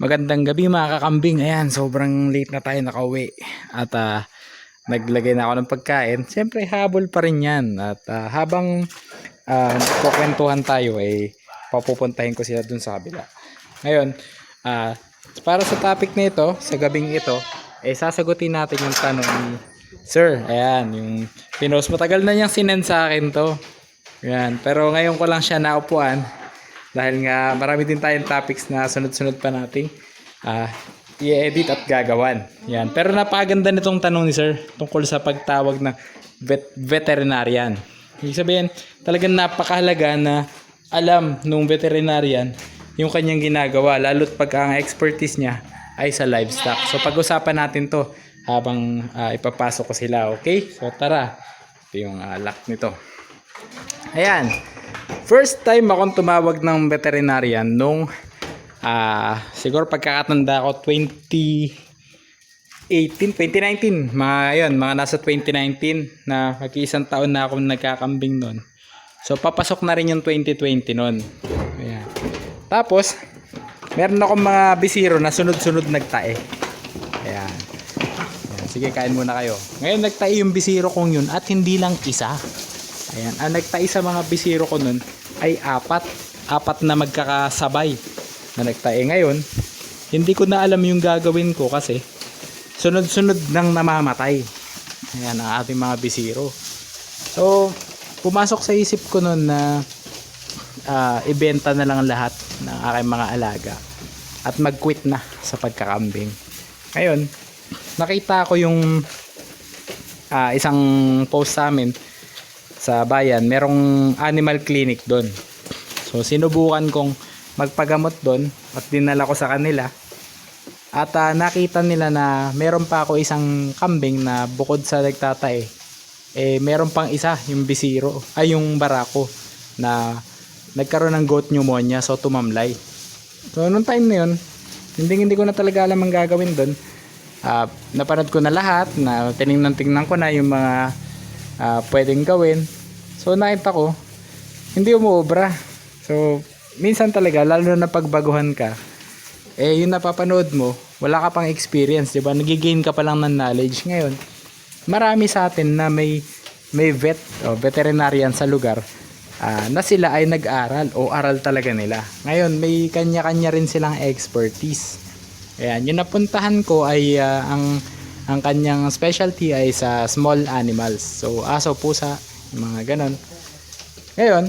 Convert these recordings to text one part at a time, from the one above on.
Magandang gabi mga kakambing. Ayan, sobrang late na tayo nakauwi. At ah, naglagay na ako ng pagkain. Siyempre, habol pa rin yan. At ah, habang uh, kukwentuhan tayo, eh, papupuntahin ko sila dun sa kabila. Ngayon, ah, para sa topic na ito, sa gabing ito, eh, sasagutin natin yung tanong ni Sir. Ayan, yung pinost. Matagal na niyang sinend sa akin to. Ayan, pero ngayon ko lang siya naupuan. Dahil nga marami din tayong topics na sunod-sunod pa nating ah i-edit at gagawan. Yan. Pero napakaganda nitong tanong ni sir tungkol sa pagtawag ng vet veterinarian. Ibig sabihin, talagang napakahalaga na alam nung veterinarian yung kanyang ginagawa lalo't pag ang expertise niya ay sa livestock. So pag-usapan natin to habang ah, ipapasok ko sila, okay? So tara. Ito yung ah, lock nito. Ayan. First time akong tumawag ng veterinarian nung ah siguro pagkakatanda ko 2018, 2019. Mga yun, mga nasa 2019 na mag-iisang taon na akong nagkakambing nun. So papasok na rin yung 2020 nun. Ayan. Tapos, meron akong mga bisiro na sunod-sunod nagtae. Ayan. Ayan. Sige, kain muna kayo. Ngayon nagtae yung bisiro kong yun at hindi lang isa. Ayan, ang nagtae sa mga bisiro ko nun ay apat. Apat na magkakasabay na nagtae. Ngayon, hindi ko na alam yung gagawin ko kasi sunod-sunod nang namamatay. Ayan ang ating mga bisiro. So, pumasok sa isip ko nun na ah, ibenta na lang lahat ng aking mga alaga at mag-quit na sa pagkakambing. Ngayon, nakita ko yung ah, isang post sa amin sa bayan, merong animal clinic doon. So sinubukan kong magpagamot doon at dinala ko sa kanila. At ah, nakita nila na meron pa ako isang kambing na bukod sa nagtatae, eh meron pang isa, yung bisiro, ay yung barako na nagkaroon ng goat pneumonia so tumamlay. So nung time na yun, hindi hindi ko na talaga alam ang gagawin doon. Ah, napanood ko na lahat, na tiningnan-tingnan ko na yung mga ah, pwedeng gawin. So nakita ko, hindi umuobra. So minsan talaga, lalo na pagbaguhan ka, eh yung napapanood mo, wala ka pang experience, di ba? Nagigain ka pa lang ng knowledge. Ngayon, marami sa atin na may may vet o veterinarian sa lugar ah, na sila ay nag-aral o aral talaga nila. Ngayon, may kanya-kanya rin silang expertise. Ayan, yung napuntahan ko ay ah, ang ang kanyang specialty ay sa small animals. So, aso, pusa, mga ganon. Ngayon,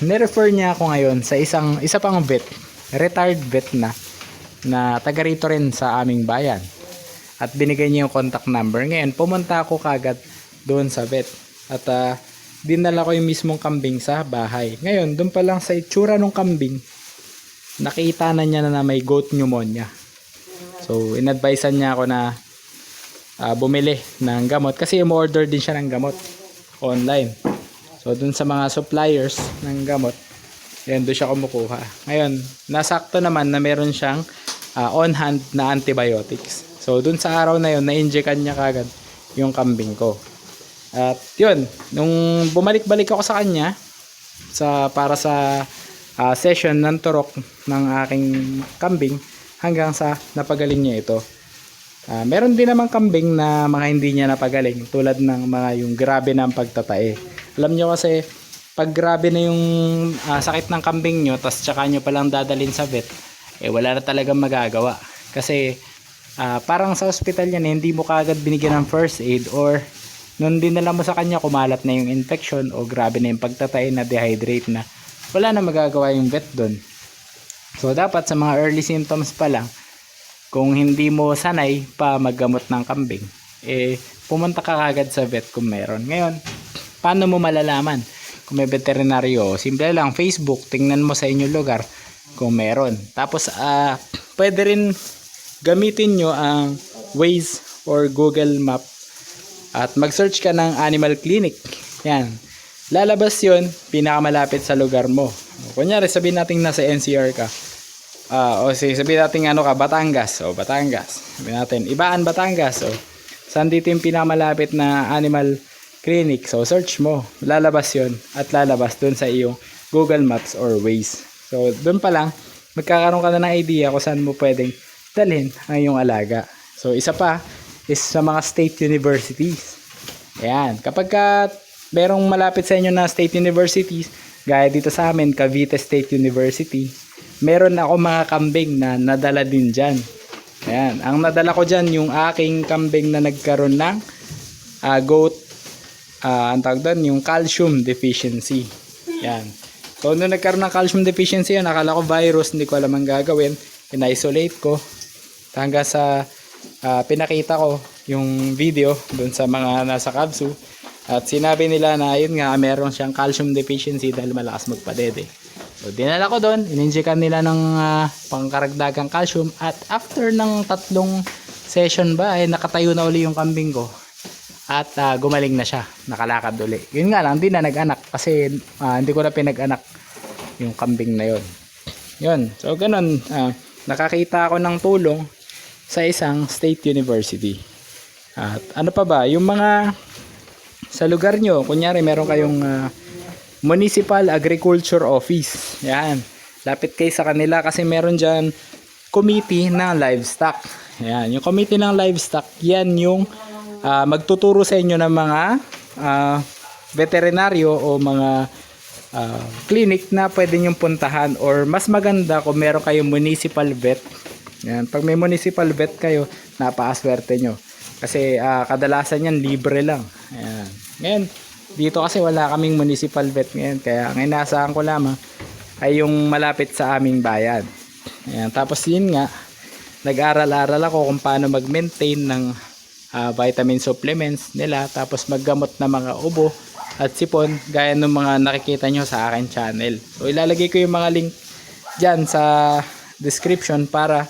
nirefer niya ako ngayon sa isang isa pang vet, retired vet na na taga rito rin sa aming bayan. At binigay niya yung contact number. Ngayon, pumunta ako kagad doon sa vet. At ah, dinala ko yung mismong kambing sa bahay. Ngayon, doon pa lang sa itsura ng kambing, nakita na niya na may goat pneumonia. So, inadvisean niya ako na ah, bumili ng gamot kasi umorder din siya ng gamot online. So, dun sa mga suppliers ng gamot, yan, doon siya kumukuha. Ngayon, nasakto naman na meron siyang ah, on-hand na antibiotics. So, dun sa araw na yun, na-injectan niya kagad yung kambing ko. At yun, nung bumalik-balik ako sa kanya, sa, para sa ah, session ng turok ng aking kambing, hanggang sa napagaling niya ito. Ah, meron din namang kambing na mga hindi niya napagaling tulad ng mga yung grabe ang pagtatae. Alam niyo kasi pag grabe na yung ah, sakit ng kambing nyo tas tsaka nyo palang dadalhin sa vet eh wala na talagang magagawa. Kasi ah, parang sa ospital yan eh, hindi mo kagad binigyan ng first aid or nung dinala mo sa kanya kumalat na yung infection o grabe na yung pagtatae na dehydrate na wala na magagawa yung vet doon. So dapat sa mga early symptoms pa lang kung hindi mo sanay pa maggamot ng kambing, eh, pumunta ka kagad sa vet kung meron. Ngayon, paano mo malalaman kung may veterinaryo? Simple lang, Facebook, tingnan mo sa inyong lugar kung meron. Tapos, ah, pwede rin gamitin nyo ang Waze or Google Map at mag-search ka ng animal clinic. Yan. Lalabas yon pinakamalapit sa lugar mo. Kunyari, sabihin natin nasa NCR ka. Ah, o sige, sabihin natin ano ka, Batangas. O, Batangas. Sabihin natin, Ibaan, Batangas. O, saan dito yung pinakamalapit na animal clinic? So, search mo. Lalabas yon at lalabas dun sa iyong Google Maps or Waze. So, dun pa lang, magkakaroon ka na ng idea kung saan mo pwedeng dalhin ang iyong alaga. So, isa pa is sa mga state universities. Ayan. Kapag ka merong malapit sa inyo na state universities, gaya dito sa amin, Cavite State University, meron ako mga kambing na nadala din dyan. Ayan. Ang nadala ko dyan, yung aking kambing na nagkaroon ng ah, goat, ah, ang tawag doon, yung calcium deficiency. Ayan. So, nung nagkaroon ng calcium deficiency yun, nakala ko virus, hindi ko alam ang gagawin. In-isolate ko. Hanggang sa ah, pinakita ko yung video doon sa mga nasa Kabsu. At sinabi nila na yun nga, meron siyang calcium deficiency dahil malakas magpadede. So, dinala ko doon, ininjikan nila ng ah, pangkaragdagang calcium at after ng tatlong session ba, ay nakatayo na uli yung kambing ko. At ah, gumaling na siya, nakalakad uli. Yun nga lang, hindi na nag-anak kasi ah, hindi ko na pinag-anak yung kambing na yun. Yun, so ganun, ah, nakakita ako ng tulong sa isang state university. At ano pa ba, yung mga sa lugar nyo, kunyari meron kayong ah, Municipal Agriculture Office. Yan. Lapit kayo sa kanila kasi meron dyan committee ng livestock. Yan. Yung committee ng livestock, yan yung ah, magtuturo sa inyo ng mga ah, veterinaryo o mga ah, clinic na pwede nyong puntahan or mas maganda kung meron kayong municipal vet. Yan. Pag may municipal vet kayo, napakaswerte nyo. Kasi ah, kadalasan yan libre lang. Ayan. Ngayon, dito kasi wala kaming municipal vet ngayon. Kaya ang inaasahan ko lamang ay yung malapit sa aming bayan. Ayan. Tapos yun nga, nag-aral-aral ako kung paano mag-maintain ng ah, vitamin supplements nila. Tapos maggamot ng mga ubo at sipon gaya ng mga nakikita nyo sa akin channel. So ilalagay ko yung mga link dyan sa description para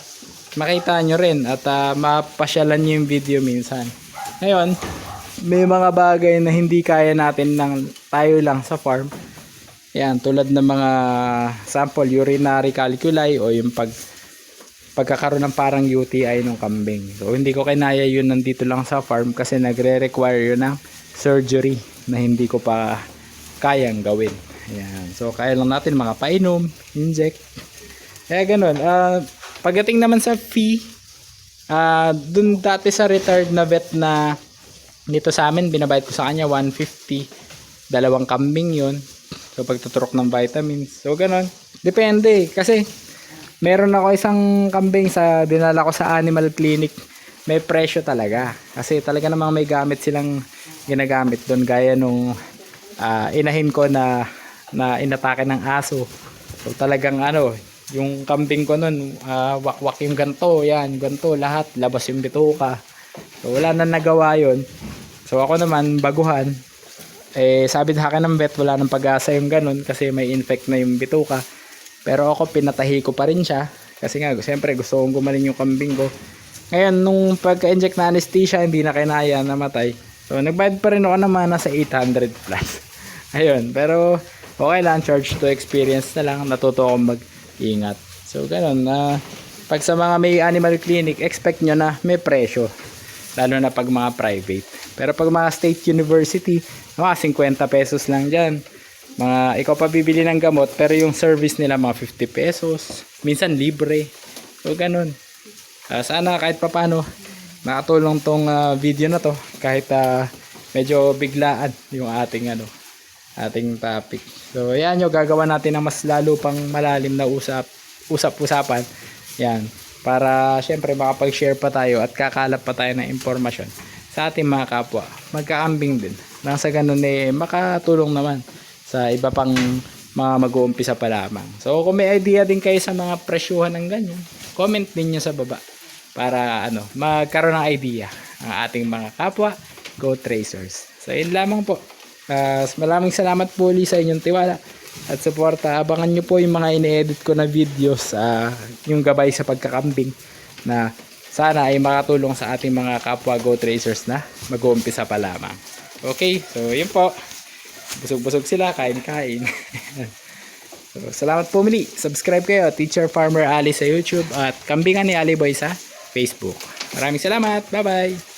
makita nyo rin at ah, mapasyalan nyo yung video minsan. Ngayon, may mga bagay na hindi kaya natin ng tayo lang sa farm. Yan, tulad ng mga sample urinary calculi o yung pag pagkakaroon ng parang UTI ng kambing. So hindi ko kinaya yun nandito lang sa farm kasi nagre-require yun ng surgery na hindi ko pa kayang gawin. Ayan. So kaya lang natin mga painom, inject. Kaya ganun. Ah, pagdating naman sa fee, ah dun dati sa retired na vet na dito sa amin, binabayad ko sa kanya 150. Dalawang kambing yun. So pagtuturok ng vitamins. So ganun. Depende. Kasi meron ako isang kambing sa dinala ko sa animal clinic. May presyo talaga. Kasi talaga namang may gamit silang ginagamit doon. Gaya nung ah, inahin ko na na inatake ng aso. So talagang ano, yung kambing ko nun, ah, wakwak yung ganto, yan, ganto, lahat, labas yung bituka. So wala na nagawa yon So ako naman, baguhan, eh sabi sa akin ng vet, wala nang pag-asa yung ganun kasi may infect na yung bituka. Pero ako, pinatahi ko pa rin siya. Kasi nga, siyempre gusto kong gumaling yung kambing ko. Ngayon, nung pagka-inject na anesthesia, hindi na kinaya, namatay. So, nagbayad pa rin ako naman nasa 800 plus. Ayun, pero okay lang, charge to experience na lang, natuto akong mag-ingat. So, ganun, na pag sa mga may animal clinic, expect nyo na may presyo. Lalo na pag mga private. Pero pag mga state university, mga 50 pesos lang dyan. Mga, ikaw pa bibili ng gamot, pero yung service nila mga 50 pesos. Minsan libre. So, ganun. Ah, sana kahit papano, makatulong tong ah, video na to. Kahit ah, medyo biglaan yung ating ano, ating topic. So, yan yung gagawa natin ng mas lalo pang malalim na usap, usap-usapan. Yan. Para syempre makapag-share pa tayo at kakalap pa tayo ng impormasyon sa ating mga kapwa. Magkaambing din. Nang sa ganun eh, makatulong naman sa iba pang mga mag-uumpisa pa lamang. So, kung may idea din kayo sa mga presyuhan ng ganyan, comment din nyo sa baba para ano, magkaroon ng idea ang ating mga kapwa Go Tracers. So, yun lamang po. Uh, maraming salamat po ulit sa inyong tiwala at suporta. Abangan nyo po yung mga ini-edit ko na videos, uh, yung gabay sa pagkakambing na sana ay makatulong sa ating mga kapwa Go Tracers na mag-uumpisa pa lamang. Okay, so yun po. Busog-busog sila, kain-kain. so, salamat po muli. Subscribe kayo, Teacher Farmer Ali sa YouTube at Kambingan ni Ali Boy sa Facebook. Maraming salamat. Bye-bye.